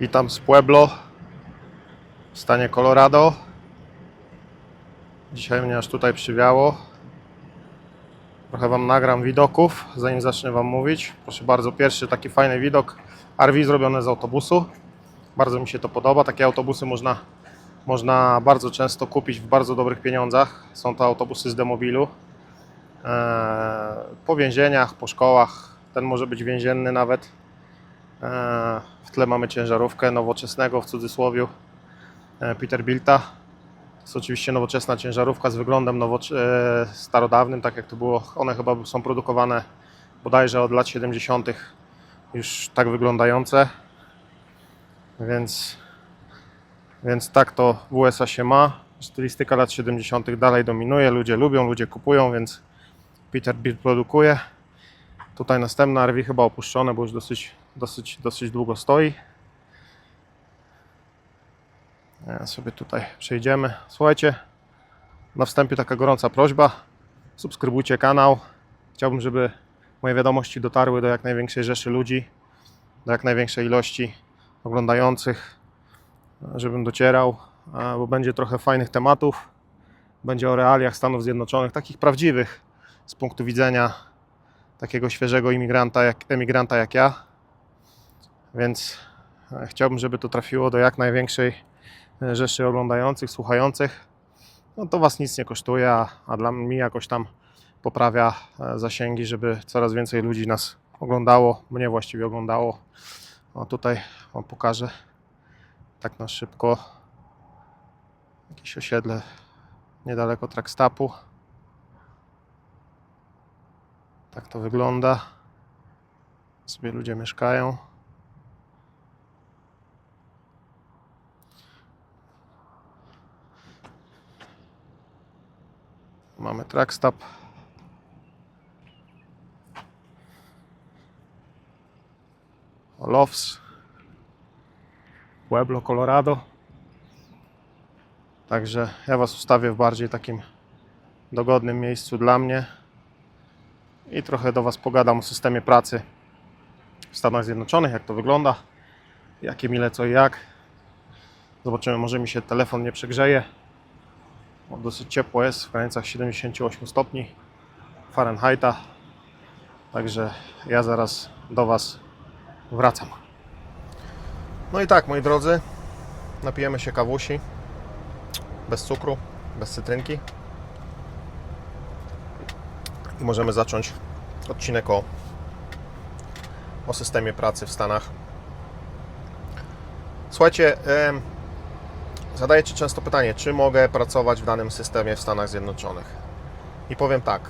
Witam z Pueblo w stanie Colorado. Dzisiaj mnie aż tutaj przywiało. Trochę Wam nagram widoków, zanim zacznę Wam mówić. Proszę bardzo, pierwszy taki fajny widok. RV zrobione z autobusu. Bardzo mi się to podoba. Takie autobusy można, można bardzo często kupić w bardzo dobrych pieniądzach. Są to autobusy z demobilu. Eee, po więzieniach, po szkołach. Ten może być więzienny nawet. Eee, W tle mamy ciężarówkę nowoczesnego w cudzysłowie e, Peterbilta. To jest oczywiście nowoczesna ciężarówka z wyglądem e, starodawnym, tak jak to było. One chyba są produkowane bodajże od lat 70. już tak wyglądające. Więc, więc tak to w USA się ma. Stylistyka lat 70. dalej dominuje. Ludzie lubią, ludzie kupują, więc Peterbilt produkuje. Tutaj następne RV chyba opuszczone, bo już dosyć, dosyć, dosyć długo stoi. E, sobie tutaj przejdziemy. Słuchajcie, na wstępie taka gorąca prośba. Subskrybujcie kanał. Chciałbym, żeby moje wiadomości dotarły do jak największej rzeszy ludzi, do jak największej ilości oglądających, żebym docierał, bo będzie trochę fajnych tematów. Będzie o realiach Stanów Zjednoczonych, takich prawdziwych z punktu widzenia takiego świeżego imigranta jak, emigranta jak ja. Więc e, chciałbym, żeby to trafiło do jak największej e, rzeszy oglądających, słuchających. No to Was nic nie kosztuje, a, dla mnie jakoś tam poprawia e, zasięgi, żeby coraz więcej ludzi nas oglądało, mnie właściwie oglądało. O tutaj Wam pokażę tak na szybko jakieś osiedle niedaleko Trackstapu. Tak to wygląda. Sobie ludzie mieszkają. Mamy trackstop. Lofts. Pueblo, Colorado. Także ja Was ustawię w bardziej takim dogodnym miejscu dla mnie i trochę do Was pogadam o systemie pracy w Stanach Zjednoczonych, jak to wygląda, jakie mile co i jak. Zobaczymy, może mi się telefon nie przegrzeje. Dosyć ciepło jest, w granicach 78 stopni Fahrenheita. Także ja zaraz do Was wracam. No i tak, moi drodzy, napijemy się kawusi bez cukru, bez cytrynki i możemy zacząć odcinek o, o systemie pracy w Stanach. Słuchajcie, zadajecie często pytanie, czy mogę pracować w danym systemie w Stanach Zjednoczonych? I powiem tak,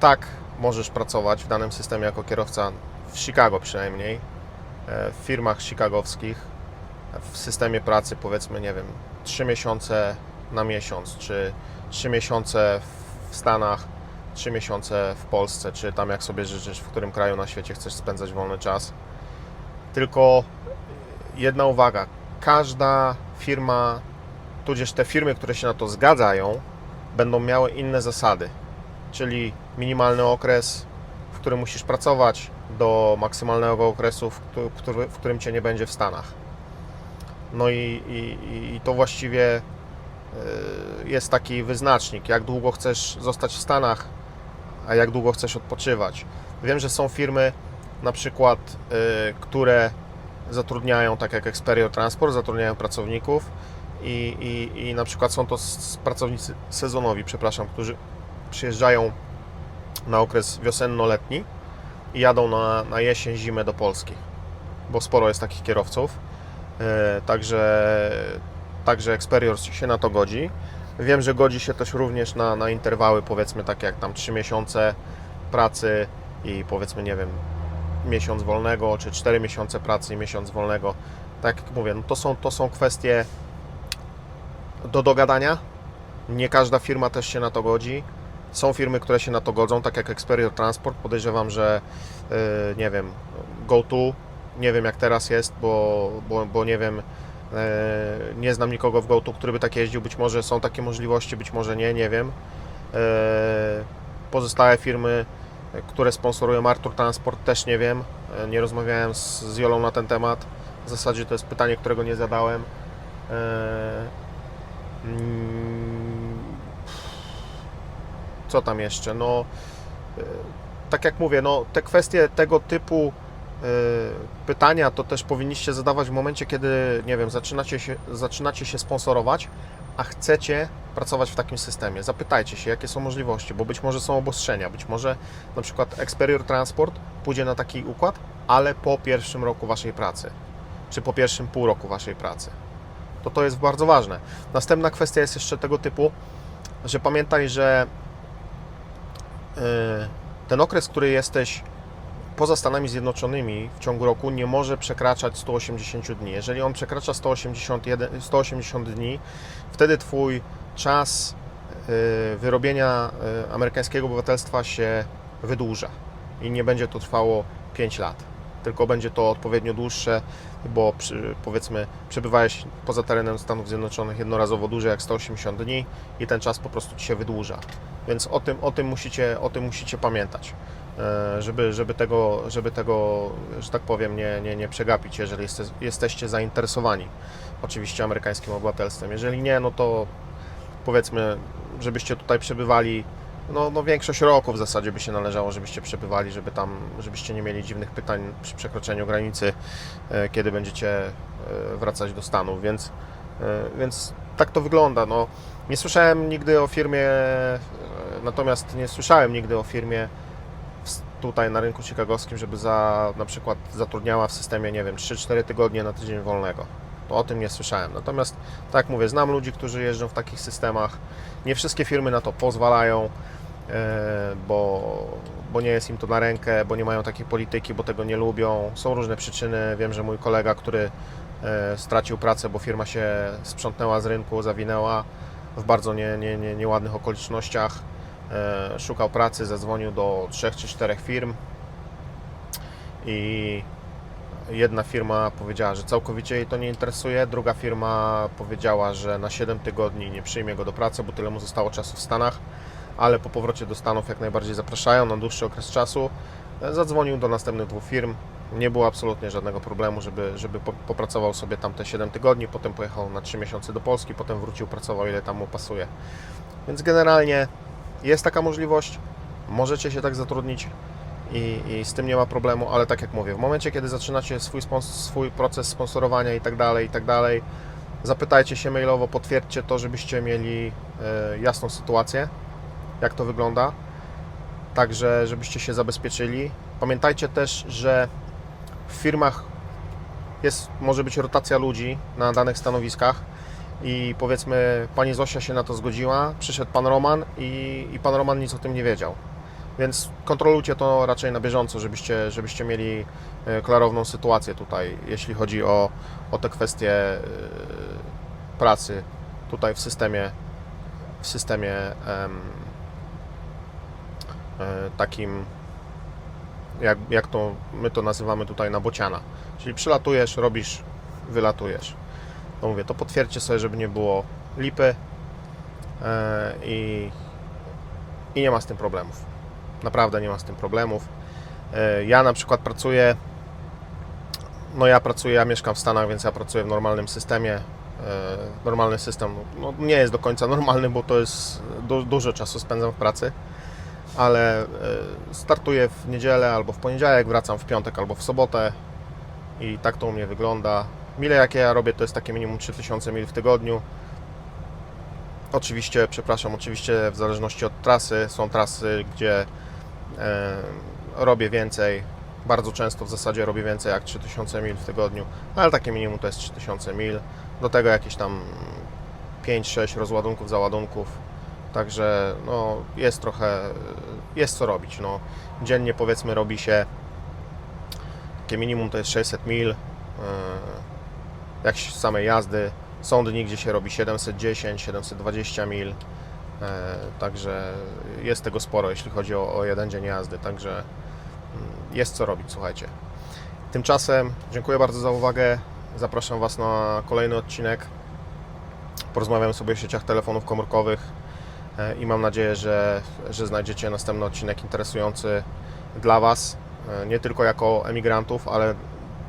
tak możesz pracować w danym systemie jako kierowca w Chicago przynajmniej, e, w firmach chicagowskich, w systemie pracy powiedzmy, nie wiem, 3 miesiące na miesiąc, czy 3 miesiące w Stanach, 3 miesiące w Polsce, czy tam jak sobie życzysz, w którym kraju na świecie chcesz spędzać wolny czas. Tylko jedna uwaga, każda firma, tudzież te firmy, które się na to zgadzają, będą miały inne zasady, czyli minimalny okres, w którym musisz pracować, do maksymalnego okresu, w, któ- w, który- w którym cię nie będzie w Stanach. No i, i, i to właściwie y, jest taki wyznacznik, jak długo chcesz zostać w Stanach, a jak długo chcesz odpoczywać. Wiem, że są firmy na przykład, y, które zatrudniają, tak jak Experior Transport, zatrudniają pracowników i, i, i na przykład są to pracownicy sezonowi, przepraszam, którzy przyjeżdżają na okres wiosenno-letni i jadą na, na jesień, zimę do Polski, bo sporo jest takich kierowców. E, Także, także Experior się na to godzi. Wiem, że godzi się też również na, na interwały, powiedzmy takie jak tam 3 miesiące pracy i powiedzmy, nie wiem, miesiąc wolnego, czy 4 miesiące pracy i miesiąc wolnego. Tak jak mówię, no to, są, to są kwestie do dogadania. Nie każda firma też się na to godzi. Są firmy, które się na to godzą, tak jak Experior Transport. Podejrzewam, że yy, nie wiem, GoTo, nie wiem jak teraz jest, bo, bo, bo nie wiem, yy, nie znam nikogo w GoTo, który by tak jeździł. Być może są takie możliwości, być może nie, nie wiem. Yy, pozostałe firmy, które sponsorują Artur Transport, też nie wiem. Nie rozmawiałem z, Jolą na ten temat. W zasadzie to jest pytanie, którego nie zadałem. Co tam jeszcze? No, e, tak jak mówię, no, te kwestie tego typu e, pytania to też powinniście zadawać w momencie, kiedy, nie wiem, zaczynacie się, zaczynacie się sponsorować, a chcecie pracować w takim systemie. Zapytajcie się, jakie są możliwości, bo być może są obostrzenia, być może na przykład Experior Transport pójdzie na taki układ, ale po pierwszym roku Waszej pracy, czy po pierwszym pół roku Waszej pracy. To to jest bardzo ważne. Następna kwestia jest jeszcze tego typu, że pamiętaj, że yy, ten okres, który jesteś poza Stanami Zjednoczonymi w ciągu roku nie może przekraczać 180 dni. Jeżeli on przekracza 181, 180 dni, wtedy Twój czas y, wyrobienia y, amerykańskiego obywatelstwa się wydłuża i nie będzie to trwało 5 lat, tylko będzie to odpowiednio dłuższe, bo przy, powiedzmy przebywałeś poza terenem Stanów Zjednoczonych jednorazowo dłużej jak 180 dni i ten czas po prostu Ci się wydłuża. Więc o tym, o tym, musicie, o tym musicie pamiętać e, żeby, żeby, tego, żeby tego, że tak powiem, nie, nie, nie przegapić, jeżeli jeste, jesteście zainteresowani oczywiście amerykańskim obywatelstwem. Jeżeli nie, no to powiedzmy, żebyście tutaj przebywali, no, no większość roku w zasadzie by się należało, żebyście przebywali, żeby tam, żebyście nie mieli dziwnych pytań przy przekroczeniu granicy, e, kiedy będziecie e, wracać do Stanów, więc, e, więc tak to wygląda. No, nie słyszałem nigdy o firmie, natomiast nie słyszałem nigdy o firmie tutaj na rynku chicagowskim, żeby za, na przykład zatrudniała w systemie, nie wiem, 3-4 tygodnie na tydzień wolnego. O tym nie słyszałem. Natomiast, tak mówię, znam ludzi, którzy jeżdżą w takich systemach. Nie wszystkie firmy na to pozwalają, e, bo, bo nie jest im to na rękę, bo nie mają takiej polityki, bo tego nie lubią. Są różne przyczyny. Wiem, że mój kolega, który e, stracił pracę, bo firma się sprzątnęła z rynku, zawinęła w bardzo nie, nie, nie, nieładnych okolicznościach. E, Szukał pracy, zadzwonił do trzech czy czterech firm i jedna firma powiedziała, że całkowicie jej to nie interesuje, druga firma powiedziała, że na 7 tygodni nie przyjmie go do pracy, bo tyle mu zostało czasu w Stanach, ale po powrocie do Stanów jak najbardziej zapraszają na dłuższy okres czasu. Zadzwonił do następnych dwóch firm. Nie było absolutnie żadnego problemu, żeby, żeby po- popracował sobie tam te 7 tygodni, potem pojechał na 3 miesiące do Polski, potem wrócił, pracował ile tam mu pasuje. Więc generalnie jest taka możliwość, możecie się tak zatrudnić i, i z tym nie ma problemu, ale tak jak mówię, w momencie, kiedy zaczynacie swój, swój proces sponsorowania i tak dalej, i tak dalej, zapytajcie się mailowo, potwierdźcie to, żebyście mieli e, jasną sytuację, jak to wygląda, także żebyście się zabezpieczyli. Pamiętajcie też, że w firmach jest, może być rotacja ludzi na danych stanowiskach i powiedzmy pani Zosia się na to zgodziła, przyszedł pan Roman i, i pan Roman nic o tym nie wiedział. Więc kontrolujcie to raczej na bieżąco, żebyście, żebyście mieli e, klarowną sytuację tutaj, jeśli chodzi o, o te kwestie e, pracy tutaj w systemie w systemie em, e, takim jak, jak to my to nazywamy tutaj na bociana. Czyli przylatujesz, robisz, wylatujesz. To mówię, to potwierdźcie sobie, żeby nie było lipy i, i nie ma z tym problemów. Naprawdę nie ma z tym problemów. E, Ja na przykład pracuję, no ja pracuję, ja mieszkam w Stanach, więc ja pracuję w normalnym systemie. E, Normalny system no, nie jest do końca normalny, bo to jest du, dużo czasu spędzam w pracy, ale e, startuję w niedzielę albo w poniedziałek, wracam w piątek albo w sobotę i tak to u mnie wygląda. Mile jakie ja robię to jest takie minimum 3000 mil w tygodniu. Oczywiście, przepraszam, oczywiście w zależności od trasy. Są trasy, gdzie robię więcej. Bardzo często w zasadzie robię więcej jak 3000 mil w tygodniu, ale takie minimum to jest 3000 mil. Do tego jakieś tam 5-6 rozładunków, załadunków. Także no, jest trochę, jest co robić. No, dziennie powiedzmy robi się takie minimum to jest 600 mil. Jak samej jazdy. Są dni, gdzie się robi 710, 720 mil. E, Także jest tego sporo, jeśli chodzi o, jeden dzień jazdy. Także mm, jest co robić, słuchajcie. Tymczasem dziękuję bardzo za uwagę. Zapraszam Was na kolejny odcinek. Porozmawiamy sobie o sieciach telefonów komórkowych e, i mam nadzieję, że, że znajdziecie następny odcinek interesujący dla Was, e, nie tylko jako emigrantów, ale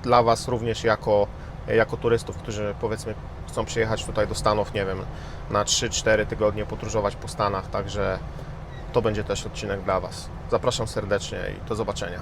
dla Was również jako jako turystów, którzy powiedzmy chcą przyjechać tutaj do Stanów, nie wiem, na 3-4 tygodnie podróżować po Stanach, także to będzie też odcinek dla Was. Zapraszam serdecznie i do zobaczenia.